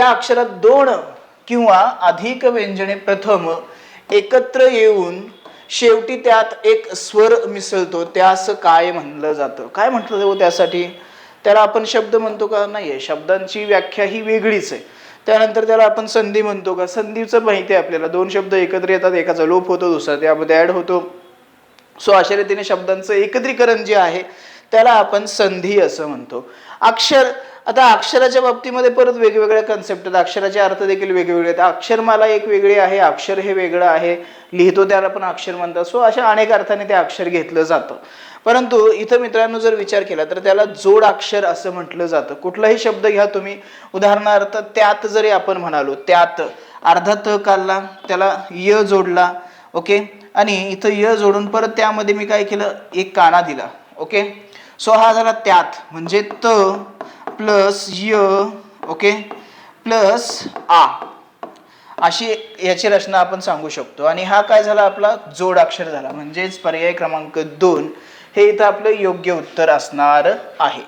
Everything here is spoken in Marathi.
ज्या अक्षरात दोन किंवा अधिक व्यंजने प्रथम एकत्र येऊन शेवटी त्यात एक स्वर मिसळतो त्यास काय म्हणलं जातं? काय म्हटलं जाऊ त्यासाठी? त्याला आपण शब्द म्हणतो का? नाही आहे शब्दांची व्याख्या ही वेगळीच आहे. त्यानंतर त्याला आपण संधी म्हणतो का? संधीचं माहिती आहे आपल्याला. दोन शब्द एकत्र येतात एकाचा लोप होतो दुसरा त्यामध्ये ॲड होतो. सो अशा रीतीने शब्दांचं एकत्रीकरण जे आहे त्याला आपण संधी असं म्हणतो. अक्षर आता अक्षराच्या बाबतीमध्ये परत वेगवेगळ्या कन्सेप्ट आहेत. अक्षराचे अर्थ देखील वेगवेगळे आहेत. अक्षरमाला एक वेगळी आहे अक्षर हे वेगळं आहे. लिहितो त्याला पण अक्षर म्हणतात. सो अशा अनेक अर्थाने ते अक्षर घेतलं जातं. परंतु इथं मित्रांनो जर विचार केला तर त्याला जोड अक्षर असं म्हटलं जातं. कुठलाही शब्द घ्या तुम्ही. उदाहरणार्थ त्यात जरी आपण म्हणालो त्यात. अर्धा त काढला त्याला य जोडला ओके? आणि इथं य जोडून परत त्यामध्ये मी काय केलं? एक काना दिला ओके? सो हा झाला त्यात. म्हणजे त प्लस य ओके? प्लस आ. अशी याची रचना आपण सांगू शकतो. आणि हा काय झाला? आपला जोड अक्षर झाला. म्हणजेच पर्याय क्रमांक दोन हे इथं आपलं योग्य उत्तर असणार आहे.